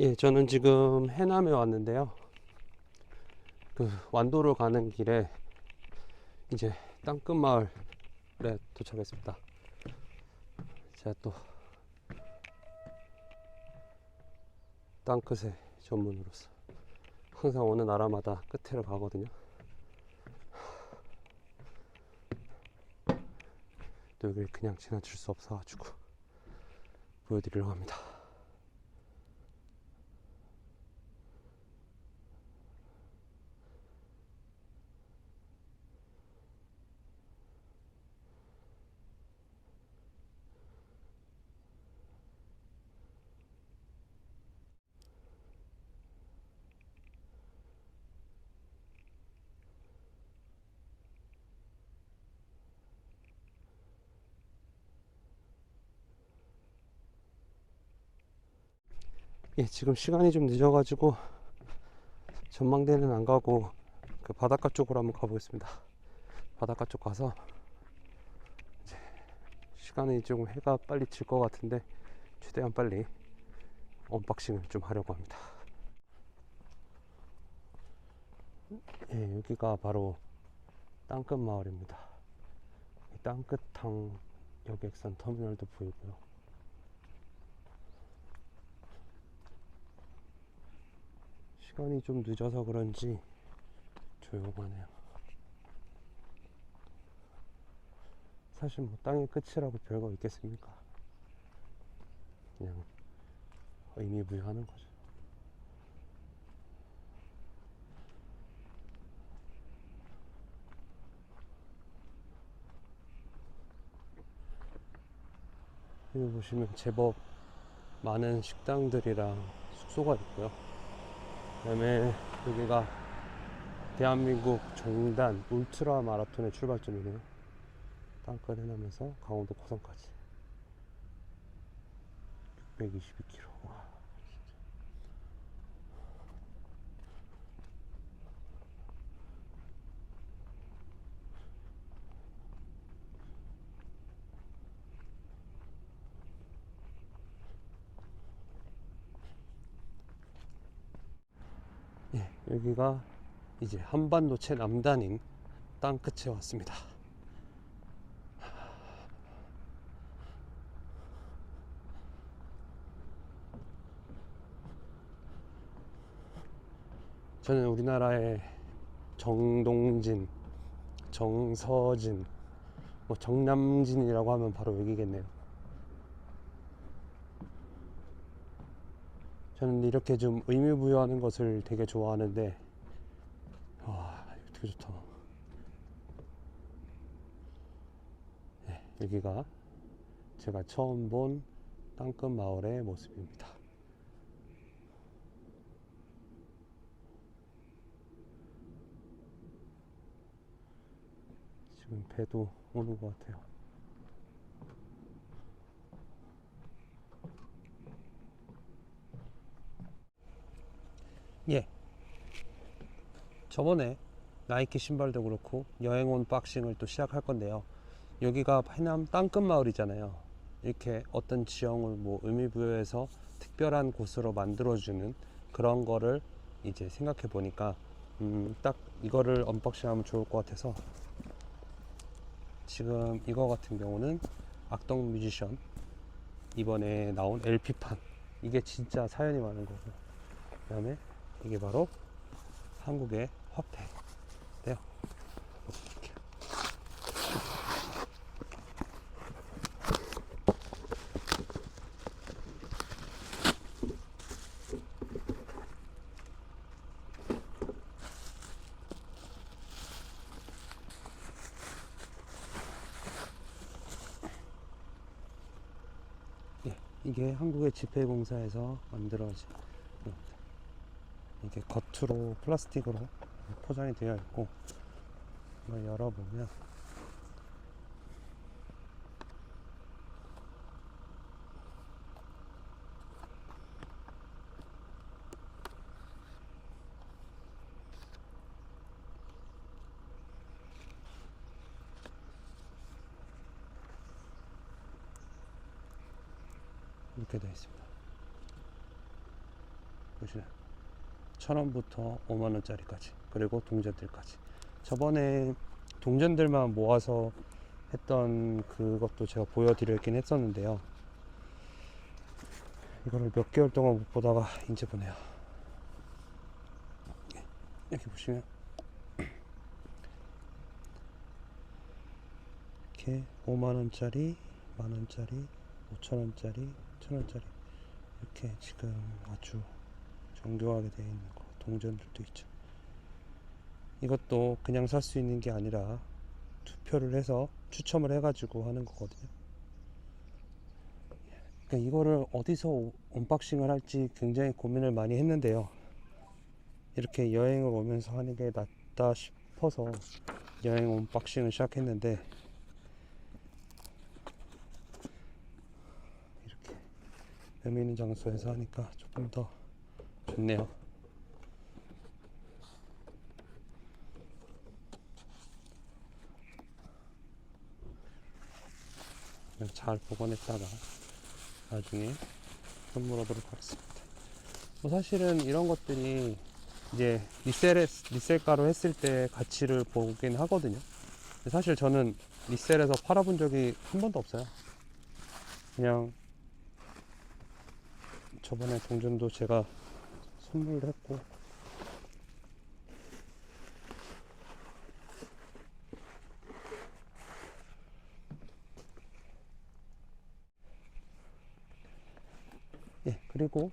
예, 저는 지금 해남에 왔는데요. 그 완도로 가는 길에 이제 땅끝 마을에 도착했습니다. 제가 또 땅끝의 전문으로서 항상 어느 나라마다 끝에를 가거든요. 또 여기를 그냥 지나칠 수 없어가지고 보여드리려고 합니다. 예, 지금 시간이 좀 늦어가지고 전망대는 안 가고 그 바닷가 쪽으로 한번 가보겠습니다. 바닷가 쪽 가서 이제 시간이 좀 해가 빨리 질 것 같은데 최대한 빨리 언박싱을 좀 하려고 합니다. 예, 여기가 바로 땅끝 마을입니다. 이 땅끝항 여객선 터미널도 보이고요. 시간이 좀 늦어서 그런지 조용하네요. 사실 뭐 땅의 끝이라고 별거 있겠습니까? 그냥 의미 부여하는 거죠. 여기 보시면 제법 많은 식당들이랑 숙소가 있고요. 그다음에 여기가 대한민국 종단 울트라 마라톤의 출발점이네요. 땅끝 해나면서 강원도 고성까지 622km. 예, 여기가 이제 한반도 최 남단인 땅끝에 왔습니다. 저는 우리나라의 정동진, 정서진, 뭐 정남진이라고 하면 바로 여기겠네요. 저는 이렇게 좀 의미 부여하는 것을 되게 좋아하는데, 와, 이거 되게 좋다. 네, 여기가 제가 처음 본 땅끝 마을의 모습입니다. 지금 배도 오는 것 같아요. 예. 저번에 나이키 신발도 그렇고 여행 온 박싱을 또 시작할 건데요. 여기가 해남 땅끝 마을이잖아요. 이렇게 어떤 지형을 뭐 의미 부여해서 특별한 곳으로 만들어주는 그런 거를 이제 생각해 보니까 음, 딱 이거를 언박싱하면 좋을 것 같아서 지금 이거 같은 경우는 악동 뮤지션 이번에 나온 LP판 이게 진짜 사연이 많은 거고 그 다음에 이게 바로 한국의 화폐인데요 볼게요. 예, 이게 한국의 지폐공사에서 만들어진. 이게 겉으로 플라스틱으로 포장이 되어 있고 이걸 열어보면 이렇게 되어 있습니다. 보시면 천 원부터 5만 원짜리까지 그리고 동전들까지. 저번에 동전들만 모아서 했던 그것도 제가 보여드렸긴 했었는데요. 이거를 몇 개월 동안 못 보다가 이제 보네요. 이렇게 보시면. 이렇게 5만원짜리 만원짜리 5천원짜리 천원짜리. 이렇게 지금 아주 정교하게 되어 있는 거 동전들도 있죠. 이것도 그냥 살 수 있는 게 아니라 투표를 해서 추첨을 해 가지고 하는 거거든요. 그러니까 이거를 어디서 오- 언박싱을 할지 굉장히 고민을 많이 했는데요. 이렇게 여행을 오면서 하는 게 낫다 싶어서 여행 언박싱을 시작했는데 이렇게 의미 있는 장소에서 하니까 조금 더 좋네요. 잘 보관했다가 나중에 선물하도록 하겠습니다. 뭐 사실은 이런 것들이 이제 리셀 리셀가로 했을 때 가치를 보긴 하거든요. 사실 저는 리셀에서 팔아본 적이 한 번도 없어요. 그냥 저번에 동전도 제가 선물을 했고 예 그리고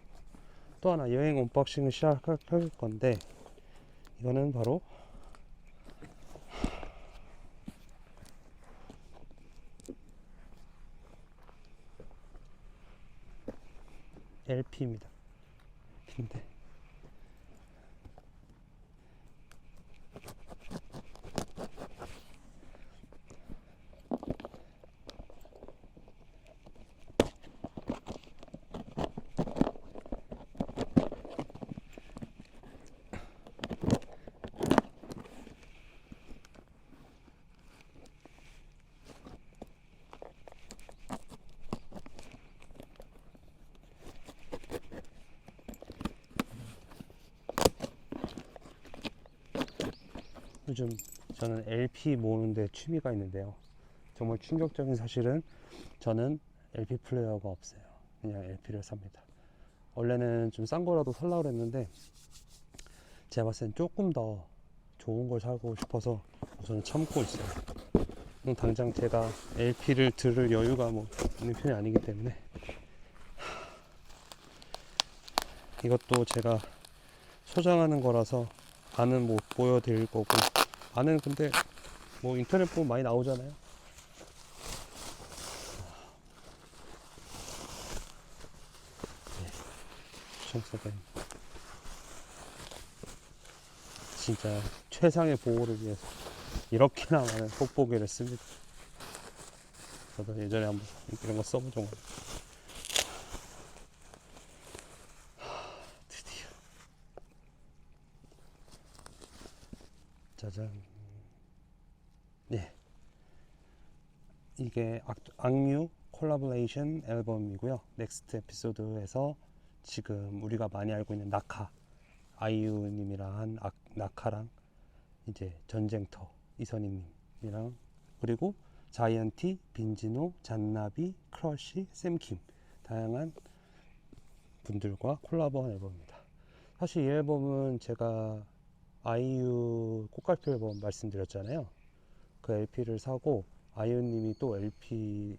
또 하나 여행 언박싱을 시작할 건데 이거는 바로 LP입니다. LP인데 요즘 저는 LP 모으는데 취미가 있는데요. 정말 충격적인 사실은 저는 LP 플레이어가 없어요. 그냥 LP를 삽니다. 원래는 좀 싼 거라도 살라 그랬는데 제가 봤을 땐 조금 더 좋은 걸 사고 싶어서 우선 참고 있어요. 당장 제가 LP를 들을 여유가 뭐 있는 편이 아니기 때문에 이것도 제가 소장하는 거라서 안은 못 보여드릴 거고 안은 근데 뭐 인터넷 보면 많이 나오잖아요. 청소가 진짜 최상의 보호를 위해서 이렇게나 많은 뽁뽁이를 씁니다. 저도 예전에 한번 이런 거적 없는데 드디어 짜잔. 네. 이게 악, 악뮤 콜라보레이션 앨범이고요. 넥스트 에피소드에서 지금 우리가 많이 알고 있는 나카 아이유님이랑 한 악, 나카랑 이제 전쟁터 이선희님이랑 그리고 자이언티, 빈지노, 잔나비, 크러쉬, 샘킴 다양한 분들과 콜라보한 앨범입니다. 사실 이 앨범은 제가 아이유 꽃갈피 앨범 말씀드렸잖아요. 그 LP를 사고 아이유님이 또 LP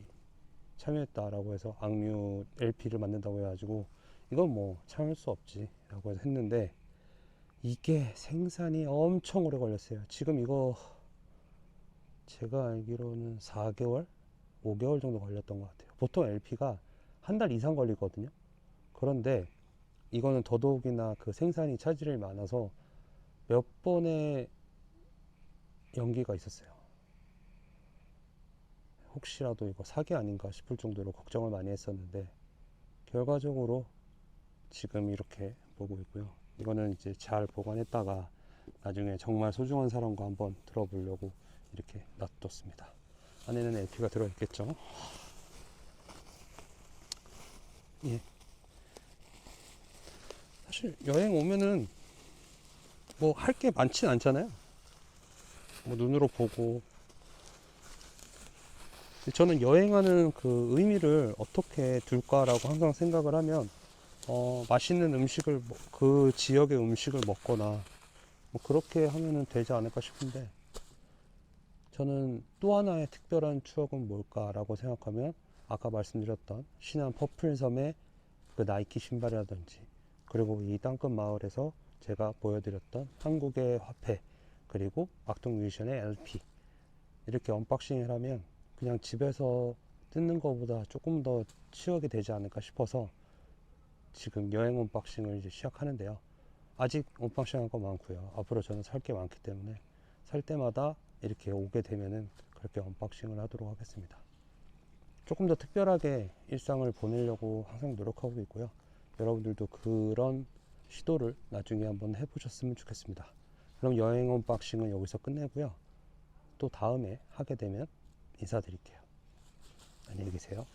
참여했다라고 해서 악뮤 LP를 만든다고 해가지고 이건 뭐 참을 수 없지라고 해서 했는데 이게 생산이 엄청 오래 걸렸어요. 지금 이거 제가 알기로는 4개월, 5개월 정도 걸렸던 것 같아요. 보통 LP가 한 달 이상 걸리거든요. 그런데 이거는 더더욱이나 그 생산이 차질이 많아서 몇 번의 연기가 있었어요. 혹시라도 이거 사기 아닌가 싶을 정도로 걱정을 많이 했었는데 결과적으로 지금 이렇게 보고 있고요. 이거는 이제 잘 보관했다가 나중에 정말 소중한 사람과 한번 들어보려고 이렇게 놔뒀습니다. 안에는 LP가 들어있겠죠. 예. 사실 여행 오면은 뭐 할 게 많진 않잖아요. 뭐 눈으로 보고. 저는 여행하는 그 의미를 어떻게 둘까라고 항상 생각을 하면 어, 맛있는 음식을 먹- 그 지역의 음식을 먹거나 뭐 그렇게 하면은 되지 않을까 싶은데 저는 또 하나의 특별한 추억은 뭘까라고 생각하면 아까 말씀드렸던 신안 퍼플섬의 그 나이키 신발이라든지 그리고 이 땅끝 마을에서 제가 보여드렸던 한국의 화폐 그리고 악동 뮤지션의 LP 이렇게 언박싱을 하면 그냥 집에서 뜯는 것보다 조금 더 추억이 되지 않을까 싶어서 지금 여행 언박싱을 이제 시작하는데요. 아직 언박싱 할 거 많고요. 앞으로 저는 살 게 많기 때문에 살 때마다 이렇게 오게 되면은 그렇게 언박싱을 하도록 하겠습니다. 조금 더 특별하게 일상을 보내려고 항상 노력하고 있고요. 여러분들도 그런 시도를 나중에 한번 해보셨으면 좋겠습니다. 그럼 여행 언박싱은 여기서 끝내고요. 또 다음에 하게 되면 인사드릴게요. 안녕히 계세요.